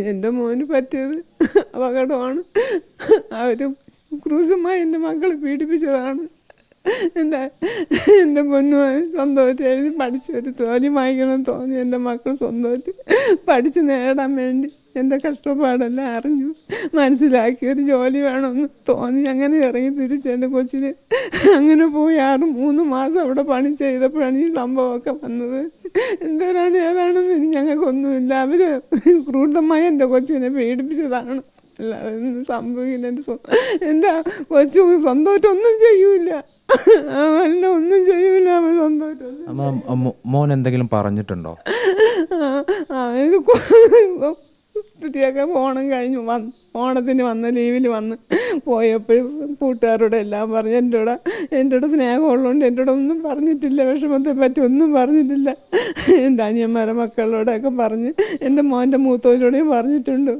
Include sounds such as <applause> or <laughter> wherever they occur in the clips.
എന്റെ മോന് പറ്റിയത് അപകടമാണ്. അവർ ക്രൂശമായി എന്റെ മക്കളെ പീഡിപ്പിച്ചതാണ്. എന്റെ എന്റെ പൊന്നുമായി സ്വന്തമായിട്ട് എഴുതി പഠിച്ച് ഒരു ജോലി വാങ്ങിക്കണം തോന്നി. എന്റെ മക്കൾ സ്വന്തമായിട്ട് പഠിച്ച് നേടാൻ വേണ്ടി. എന്റെ കഷ്ടപ്പാടെല്ലാം അറിഞ്ഞു. മനസ്സിലാക്കി ഒരു ജോലി വേണമെന്ന് തോന്നി. അങ്ങനെ ഇറങ്ങി തിരിച്ച് എന്റെ കൊച്ചിന് അങ്ങനെ പോയി ആറ് മൂന്ന് മാസം അവിടെ പണി ചെയ്തപ്പോഴാണ് ഈ സംഭവമൊക്കെ വന്നത്. എന്തോരാണ് ഏതാണെന്ന് ഇനി ഞങ്ങൾക്കൊന്നുമില്ല. അവർ ക്രൂരമായി എന്റെ കൊച്ചിനെ പീഡിപ്പിച്ചതാണ് അല്ലാതെ ഒന്നും സംഭവിക്കില്ല. എന്റെ എന്റെ കൊച്ചു സ്വന്തമായിട്ട് ഒന്നും ചെയ്യൂല. അവല്ല ഒന്നും ചെയ്യൂല അവൻ സ്വന്തമായിട്ടൊന്നും. മോൻ എന്തെങ്കിലും പറഞ്ഞിട്ടുണ്ടോ? കുട്ടിയൊക്കെ ഓണം കഴിഞ്ഞു വന്ന് ഓണത്തിന് വന്ന് ലീവിൽ വന്ന് പോയപ്പോഴും കൂട്ടുകാരോട് എല്ലാം പറഞ്ഞ് എന്റെ കൂടെ എന്റെ കൂടെ സ്നേഹമുള്ളതുകൊണ്ട് എന്റെ കൂടെ ഒന്നും പറഞ്ഞിട്ടില്ല വിഷമത്തെ പറ്റി ഒന്നും പറഞ്ഞിട്ടില്ല. എന്റെ അനിയന്മാരെ മക്കളോടൊക്കെ പറഞ്ഞ് എന്റെ മോന്റെ മൂത്തോരോടെയും പറഞ്ഞിട്ടുണ്ട്.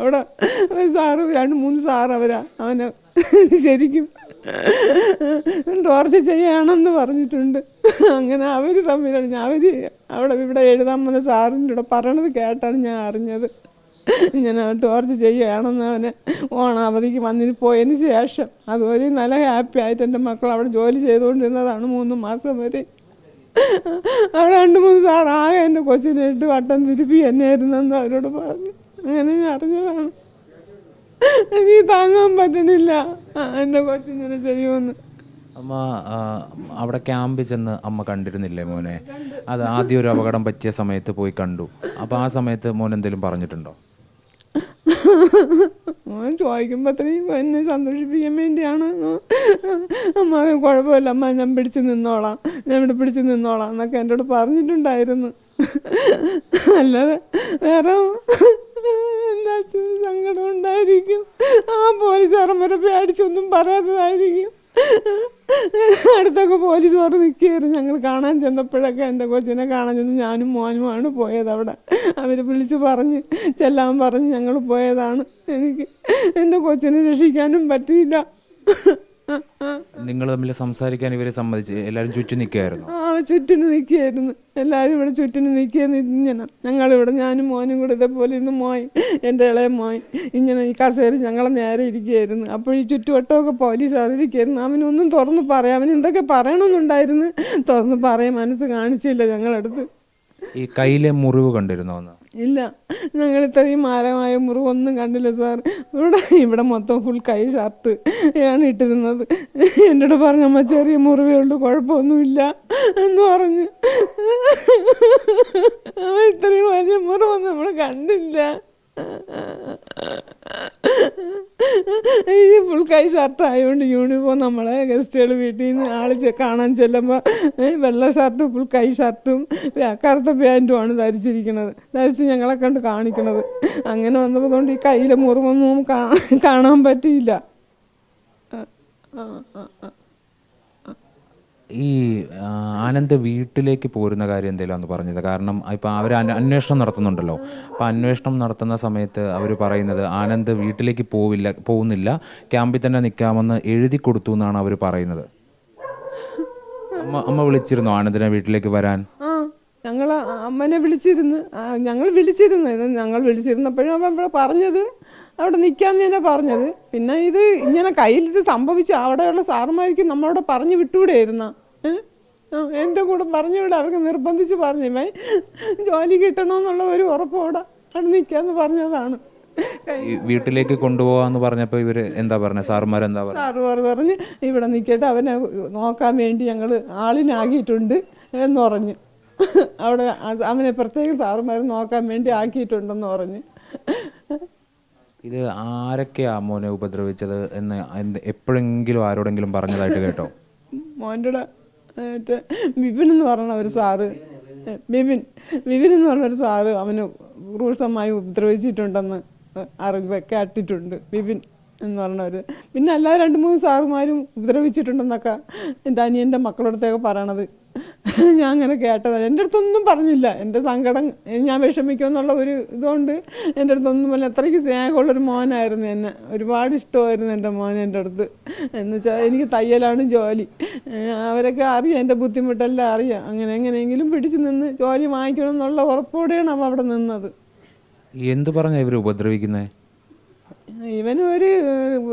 അവിടെ സാറ് രണ്ട് മൂന്ന് സാറ് അവരാ അവനെ ശരിക്കും ടോർച്ച് ചെയ്യണമെന്ന് പറഞ്ഞിട്ടുണ്ട്. അങ്ങനെ അവർ തമ്മിലാണ്. ഞാൻ അവർ അവിടെ ഇവിടെ എഴുതാൻ വന്ന സാറിന്റെ കൂടെ പറയണത് കേട്ടാണ് ഞാൻ അറിഞ്ഞത്. ഇങ്ങനെ ടോർച്ച് ചെയ്യുകയാണെന്ന് അവന് ഓണാവധിക്ക് വന്നിന് പോയതിന് ശേഷം. അതുവരെ നല്ല ഹാപ്പി ആയിട്ട് എന്റെ മക്കൾ അവിടെ ജോലി ചെയ്തുകൊണ്ടിരുന്നതാണ് മൂന്ന് മാസം വരെ. അവിടെ രണ്ട് മൂന്ന് സാർ ആകെ എന്റെ കൊച്ചിനെ ഇട്ട് വട്ടം തിരുപ്പി എന്നെയായിരുന്നെന്ന് അവരോട് പറഞ്ഞു. അങ്ങനെ ഞാൻ അറിഞ്ഞതാണ്. എനിക്ക് താങ്ങാൻ പറ്റണില്ല. എന്റെ കൊച്ചിങ്ങനെ ചെയ്യുമെന്ന്. അമ്മ അവിടെ ക്യാമ്പിൽ ചെന്ന് അമ്മ കണ്ടിരുന്നില്ലേ മോനെ? അത് ആദ്യം ഒരു അപകടം പറ്റിയ സമയത്ത് പോയി കണ്ടു. അപ്പോൾ ആ സമയത്ത് മോൻ എന്തെങ്കിലും പറഞ്ഞിട്ടുണ്ടോ? മോൻ ചോദിക്കുമ്പോൾ അത്രയും എന്നെ സന്തോഷിപ്പിക്കാൻ വേണ്ടിയാണ്. അമ്മ കുഴപ്പമില്ല. അമ്മ ഞാൻ പിടിച്ച് നിന്നോളാം. ഞാൻ ഇവിടെ പിടിച്ച് നിന്നോളാം എന്നൊക്കെ എന്നോട് പറഞ്ഞിട്ടുണ്ടായിരുന്നു. അല്ലാതെ വേറെ എല്ലാ സങ്കടം ഉണ്ടായിരിക്കും. ആ പോലീസുകാരന്മാരെ പേടിച്ചൊന്നും പറയാത്തതായിരിക്കും. അടുത്തൊക്കെ പോലീസ് പറഞ്ഞ് നിൽക്കുകയായിരുന്നു ഞങ്ങൾ കാണാൻ ചെന്നപ്പോഴൊക്കെ എന്റെ കൊച്ചിനെ കാണാൻ ചെന്ന് ഞാനും മോനുമാണ് പോയത് അവിടെ. അവർ വിളിച്ച് പറഞ്ഞ് ചെല്ലാൻ പറഞ്ഞ് ഞങ്ങൾ പോയതാണ്. എനിക്ക് എന്റെ കൊച്ചിനെ രക്ഷിക്കാനും പറ്റിയില്ല. നിങ്ങൾ തമ്മിൽ സംസാരിക്കാൻ ഇവരെ സമ്മതിച്ച് എല്ലാവരും ചുറ്റും നിൽക്കുകയായിരുന്നു ആ ചുറ്റിന് നിൽക്കുകയായിരുന്നു എല്ലാവരും ഇവിടെ ചുറ്റിന് നിൽക്കുകയെന്ന് ഇങ്ങനെ ഞങ്ങളിവിടെ ഞാനും മോനും കൂടെ ഇതേപോലെ ഇരുന്ന് മോയി എന്റെ ഇളയ മോയി ഇങ്ങനെ ഈ കസേര ഞങ്ങളെ നേരെ ഇരിക്കുകയായിരുന്നു അപ്പോൾ ഈ ചുറ്റുവട്ടമൊക്കെ പോലീസ് അറിയിക്കുകയായിരുന്നു അവനൊന്നും തുറന്ന് പറയാം. അവൻ എന്തൊക്കെ പറയണമെന്നുണ്ടായിരുന്നു. തുറന്ന് പറയാൻ മനസ്സ് കാണിച്ചില്ല ഞങ്ങളടുത്ത്. ഈ കയ്യിലെ മുറിവ് കണ്ടിരുന്നോ എന്ന് ഇല്ല. ഞങ്ങൾ ഇത്രയും മാരമായ മുറിവൊന്നും കണ്ടില്ല സാർ. ഇവിടെ ഇവിടെ മൊത്തം ഫുൾ കൈ ഷർട്ട് ആണ് ഇട്ടിരുന്നത്. എന്നോട് പറഞ്ഞു അമ്മ ചെറിയ മുറിവേ ഉള്ളൂ കുഴപ്പമൊന്നുമില്ല എന്ന് പറഞ്ഞ്. അവൻ ഇത്രയും വലിയ മുറിവൊന്നും നമ്മൾ കണ്ടില്ല. ഈ ഫുൾ കൈ ഷർട്ട് ആയതുകൊണ്ട് യൂണിഫോം നമ്മളെ ഗസ്റ്റുകൾ വീട്ടിൽ നിന്ന് ആൾ കാണാൻ ചെല്ലുമ്പോൾ വെള്ള ഷർട്ടും ഫുൾ കൈ ഷർട്ടും കറുത്ത പാന്റുമാണ് ധരിച്ചിരിക്കുന്നത്. ധരിച്ച് ഞങ്ങളെ കണ്ട് കാണിക്കുന്നത്. അങ്ങനെ വന്നതുകൊണ്ട് ഈ കയ്യിലെ മുറിവൊന്നും കാണാൻ പറ്റിയില്ല. ആ, ആ, ആ. ഈ ആനന്ദ് വീട്ടിലേക്ക് പോരുന്ന കാര്യം എന്തെങ്കിലും പറഞ്ഞത്? കാരണം ഇപ്പം അവർ അന്വേഷണം നടത്തുന്നുണ്ടല്ലോ. അപ്പം അന്വേഷണം നടത്തുന്ന സമയത്ത് അവർ പറയുന്നത് ആനന്ദ് വീട്ടിലേക്ക് പോവില്ല പോകുന്നില്ല. ക്യാമ്പിൽ തന്നെ നിൽക്കാമെന്ന് എഴുതി കൊടുത്തു എന്നാണ് അവർ പറയുന്നത്. അമ്മ അമ്മ വിളിച്ചിരുന്നു ആനന്ദിനെ വീട്ടിലേക്ക് വരാൻ? ഞങ്ങൾ അമ്മനെ വിളിച്ചിരുന്നു ഞങ്ങൾ വിളിച്ചിരുന്നു. ഇത് ഞങ്ങൾ വിളിച്ചിരുന്നപ്പോഴും അവൻ ഇവിടെ പറഞ്ഞത് അവിടെ നിൽക്കാമെന്ന് തന്നെ പറഞ്ഞത്. പിന്നെ ഇത് ഇങ്ങനെ കയ്യിൽ ഇത് സംഭവിച്ചു അവിടെയുള്ള സാറുമാർക്ക് നമ്മളോട് പറഞ്ഞു വിട്ടുകൂടെയായിരുന്ന എന്റെ കൂടെ പറഞ്ഞു വിടാം അവർക്ക് നിർബന്ധിച്ച് പറഞ്ഞു മൈ ജോലി കിട്ടണമെന്നുള്ള ഒരു ഉറപ്പോടെ അവിടെ നിൽക്കാന്ന് പറഞ്ഞതാണ്. വീട്ടിലേക്ക് കൊണ്ടുപോകാന്ന് പറഞ്ഞപ്പോൾ ഇവർ എന്താ പറഞ്ഞത് സാറുമാർ എന്താ പറഞ്ഞത് സാറുമാർ പറ- പറഞ്ഞ് ഇവിടെ നിൽക്കട്ടെ അവനെ നോക്കാൻ വേണ്ടി ഞങ്ങൾ ആളിനാക്കിയിട്ടുണ്ട് എന്ന് പറഞ്ഞു. അവിടെ അവനെ പ്രത്യേകം സാറുമാർ നോക്കാൻ വേണ്ടി ആക്കിയിട്ടുണ്ടെന്ന് പറഞ്ഞു. ഇത് ആരൊക്കെയാ മോനെ ഉപദ്രവിച്ചത് എന്ന് എപ്പോഴെങ്കിലും ആരോടെങ്കിലും പറഞ്ഞതായിട്ട് കേട്ടോ? മോന്റെ മറ്റേ ബിപിൻ എന്ന് പറഞ്ഞ ഒരു സാറ് ബിപിൻ ബിപിൻ എന്ന് പറഞ്ഞ ഒരു സാറ് അവന് ക്രൂഷമായി ഉപദ്രവിച്ചിട്ടുണ്ടെന്ന് അറിവ് കേട്ടിട്ടുണ്ട്. ബിപിൻ എന്ന് പറഞ്ഞവർ പിന്നെ അല്ലാതെ രണ്ട് മൂന്ന് സാറുമാരും ഉപദ്രവിച്ചിട്ടുണ്ടെന്നൊക്കെ എന്റെ അനിയന്റെ മക്കളടുത്തൊക്കെ പറയണത് <laughs> ഞാൻ അങ്ങനെ കേട്ടതാണ് എന്റെ അടുത്തൊന്നും പറഞ്ഞില്ല. എന്റെ സങ്കടം ഞാൻ വിഷമിക്കുമെന്നുള്ള ഒരു ഇതുകൊണ്ട് എന്റെ അടുത്തൊന്നും പറഞ്ഞ അത്രയ്ക്ക് സ്നേഹമുള്ളൊരു മോനായിരുന്നു എന്നെ. ഒരുപാട് ഇഷ്ടമായിരുന്നു എന്റെ മോൻ എന്റെ അടുത്ത്. എന്ന് വെച്ചാൽ എനിക്ക് തയ്യലാണ് ജോലി. അവരൊക്കെ അറിയാം എന്റെ ബുദ്ധിമുട്ടെല്ലാം അറിയാം. അങ്ങനെ എങ്ങനെയെങ്കിലും പിടിച്ചു നിന്ന് ജോലി വാങ്ങിക്കണം എന്നുള്ള ഉറപ്പോടെയാണ് അവ അവിടെ നിന്നത്. എന്ത് പറഞ്ഞാ ഇവർ ഉപദ്രവിക്കുന്നത് ഇവന് ഒരു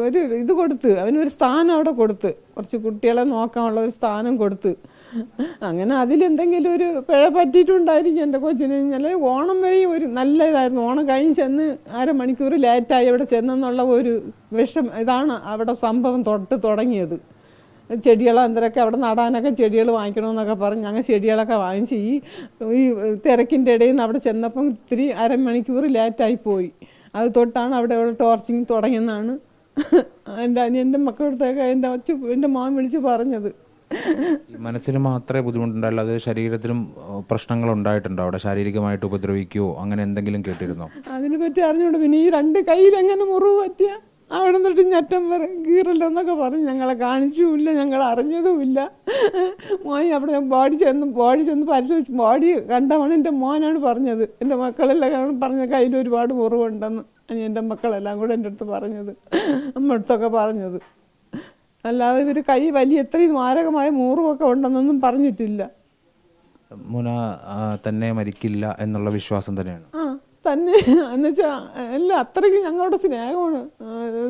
ഒരു ഇത് കൊടുത്ത് അവനൊരു സ്ഥാനം അവിടെ കൊടുത്ത്. കുറച്ച് കുട്ടികളെ നോക്കാനുള്ള ഒരു സ്ഥാനം കൊടുത്ത്. അങ്ങനെ അതിലെന്തെങ്കിലും ഒരു പിഴ പറ്റിയിട്ടുണ്ടായിരിക്കും എന്റെ കൊച്ചിന്. ഞാൻ ഓണം വരെയും ഒരു നല്ല ഇതായിരുന്നു ഓണം കഴിഞ്ഞ് ചെന്ന് അരമണിക്കൂർ ലേറ്റായി അവിടെ ചെന്നെന്നുള്ള ഒരു വിഷം ഇതാണ് അവിടെ സംഭവം തൊട്ട് തുടങ്ങിയത്. ചെടികൾ അവിടെ നടാനൊക്കെ ചെടികൾ വാങ്ങിക്കണമെന്നൊക്കെ പറഞ്ഞ് ഞങ്ങൾ ചെടികളൊക്കെ വാങ്ങിച്ച് ഈ ഈ തിരക്കിന്റെ ഇടയിൽ നിന്ന് അവിടെ ചെന്നപ്പം ഇത്തിരി അരമണിക്കൂർ ലേറ്റായി പോയി. അത് തൊട്ടാണ് അവിടെ ഉള്ള ടോർച്ചിങ് തുടങ്ങിയെന്നാണ് എന്റെ അനിയന്റെ മക്കളടുത്തൊക്കെ എന്റെ അച്ഛൻ എന്റെ മോൻ വിളിച്ച് പറഞ്ഞത്. മനസ്സിന് മാത്രമേ ബുദ്ധിമുട്ടുണ്ടായില്ല അത് ശരീരത്തിലും പ്രശ്നങ്ങൾ ഉണ്ടായിട്ടുണ്ടോ അവിടെ ശാരീരികമായിട്ട് ഉപദ്രവിക്കുകയോ അങ്ങനെ എന്തെങ്കിലും കേട്ടിരുന്നോ? അതിനെ പറ്റി അറിഞ്ഞുകൊണ്ട് പിന്നെ ഈ രണ്ട് കയ്യിൽ എങ്ങനെ മുറിവ് പറ്റിയ അവിടെ നിന്നിട്ട് ഞെറ്റം എന്നൊക്കെ പറഞ്ഞ് ഞങ്ങളെ കാണിച്ചുമില്ല ഞങ്ങൾ അറിഞ്ഞതുമില്ല. മോൻ അവിടെ ബോഡി ചെന്ന് ബോഡി ചെന്ന് പരിശോധിച്ചു ബോഡി കണ്ടവണ് എന്റെ മോനാണ് പറഞ്ഞത്. എന്റെ മക്കളെല്ലാം പറഞ്ഞ കയ്യിൽ ഒരുപാട് മുറിവുണ്ടെന്ന് എന്റെ മക്കളെല്ലാം കൂടെ എന്റെ അടുത്ത് പറഞ്ഞത്. അമ്മ അടുത്തൊക്കെ പറഞ്ഞത്. അല്ലാതെ ഇവർ കൈ വലിയ ഇത്രയും മാരകമായ മൂറുമൊക്കെ ഉണ്ടെന്നൊന്നും പറഞ്ഞിട്ടില്ല. മുന തന്നെ മരിക്കില്ല എന്നുള്ള വിശ്വാസം തന്നെയാണ്. ആ തന്നെ. എന്നുവെച്ചാൽ എല്ലാം അത്രയ്ക്ക് ഞങ്ങളുടെ സ്നേഹമാണ്.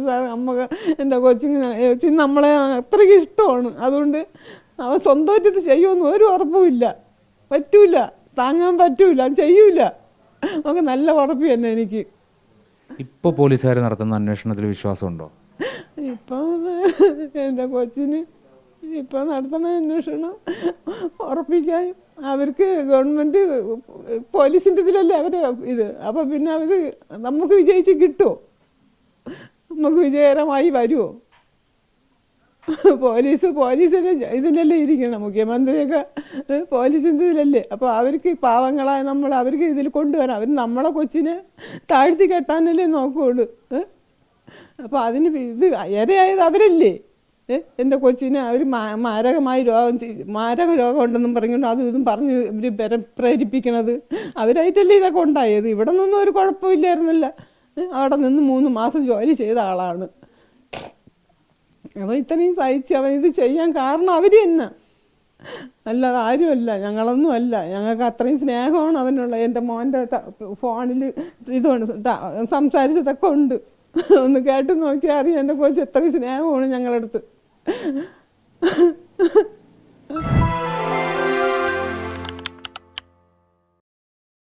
സാർ അമ്മ എന്റെ കൊച്ചിങ് കൊച്ചിന് നമ്മളെ അത്രയ്ക്ക് ഇഷ്ടമാണ്. അതുകൊണ്ട് അവൻ സ്വന്തമായിട്ട് ഇത് ചെയ്യുമെന്ന് ഒരു ഉറപ്പുമില്ല പറ്റൂല. താങ്ങാൻ പറ്റൂല. ചെയ്യൂല. നമുക്ക് നല്ല ഉറപ്പ് തന്നെ എനിക്ക്. ഇപ്പോൾ പോലീസുകാർ നടത്തുന്ന അന്വേഷണത്തിൽ വിശ്വാസമുണ്ടോ? ഇപ്പം എന്റെ കൊച്ചിന് ഇപ്പം നടത്തുന്ന അന്വേഷണം ഉറപ്പിക്കാൻ അവർക്ക് ഗവൺമെന്റ് പോലീസിന്റെ ഇതിലല്ലേ അവർ ഇത്. അപ്പം പിന്നെ അവർ നമുക്ക് വിജയിച്ച് കിട്ടുമോ നമുക്ക് വിജയകരമായി വരുമോ പോലീസ് പോലീസിന്റെ ഇതിലല്ലേ ഇരിക്കണം. മുഖ്യമന്ത്രിയൊക്കെ പോലീസിന്റെ ഇതിലല്ലേ. അപ്പോൾ അവർക്ക് പാവങ്ങളായ നമ്മൾ അവർക്ക് ഇതിൽ കൊണ്ടുവരാം. അവർ നമ്മളെ കൊച്ചിനെ താഴ്ത്തി കെട്ടാനല്ലേ നോക്കുകയുള്ളൂ. അപ്പോൾ അതിന് ഇത് ഇരയായത് അവരല്ലേ? എന്റെ കൊച്ചിനെ അവർ മാരകമായ രോഗം മാരക രോഗമുണ്ടെന്നും പറഞ്ഞുകൊണ്ട് അതും ഇതും പറഞ്ഞ് ഇവർ പ്രേരിപ്പിക്കണത് അവരായിട്ടല്ലേ ഇതൊക്കെ ഉണ്ടായത്? ഇവിടെ നിന്നും ഒരു കുഴപ്പമില്ലായിരുന്നില്ല? അവിടെ നിന്ന് മൂന്ന് മാസം ജോലി ചെയ്ത ആളാണ്. അവൻ ഇത്രയും സഹിച്ച് അവൻ ഇത് ചെയ്യാൻ കാരണം അവർ തന്നെ. അല്ലാതെ ആരുമല്ല ഞങ്ങളൊന്നും അല്ല. ഞങ്ങൾക്ക് അത്രയും സ്നേഹമാണ് അവനുള്ള. എന്റെ മോന്റെ ഫോണിൽ ഇതുകൊണ്ട് സംസാരിച്ചതൊക്കെ ഉണ്ട്. ഒന്ന് കേട്ട് നോക്കിയാൽ അറിയാം. എന്റെ കോച്ച് എത്ര സ്നേഹമാണ് ഞങ്ങളടുത്ത്.